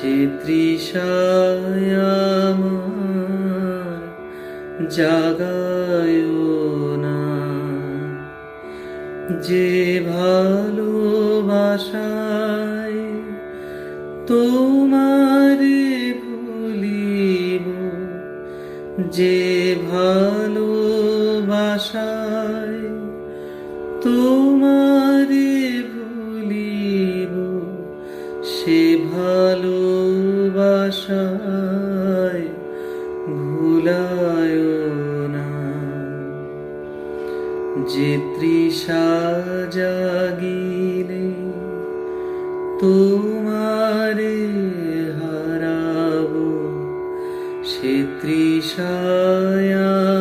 সে তৃষায় জাগায় না। যে ভালোবাসায় তোমারে ভুলিব যে ভালোবাসায় তোমারে সে ভালোবাসায় ভুলায় না। যে তৃষা জাগিলে তোমার হারাব সে তৃষায়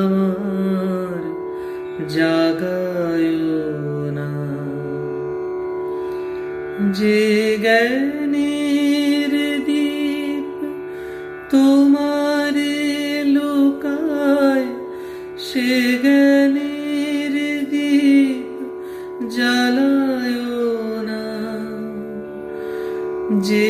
আমার জাগায় যে জ্ঞানের দীপ তোমার লোকায় সে দীপ জ্বালায় না। যে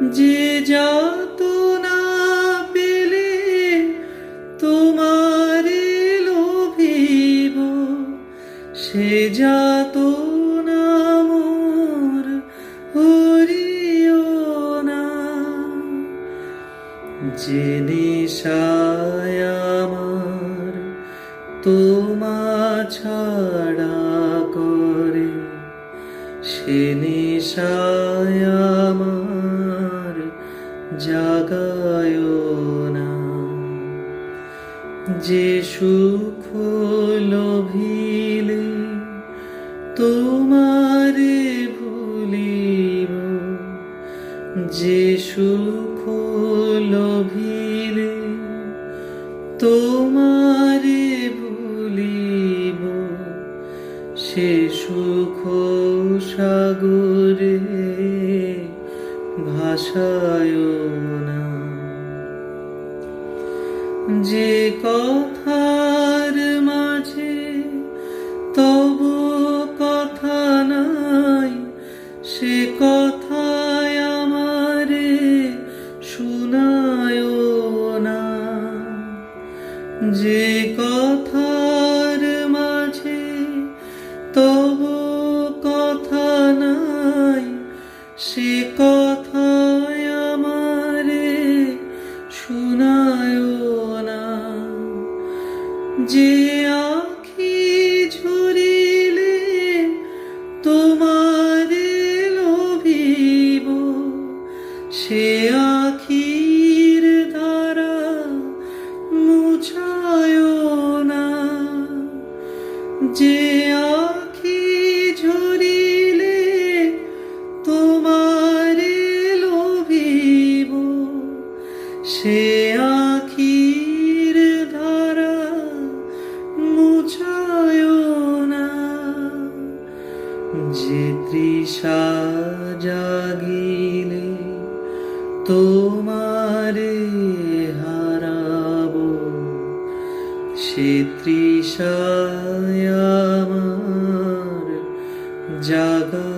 যে যাত না পেলে তোমারে লোভিব, সে যাত না মোর হরিও না। যে নেশায় আমার তোমা ছাড়া করে, সে নেশায় জাগায় না। যে সুখ লোভিলে তোমারে ভুলিব, যে সুখ লোভিলে তোমারে ভুলিব, সে সুখ সাগরে না যে কথার মাঝে তব কথা নাই, সে কথায় আমারে শোনায় না। যে কথার মাঝে তব কথা নাই, সে কথায় যে আখি ঝরিলে তোমারে লোভিব সে আখির ধারা মুছায় না। যে আখি ঝরিলে তোমারে লোভিব সে যে তৃষা জাগিলে তোমারে হারাব। সে তৃষায় আমার জাগা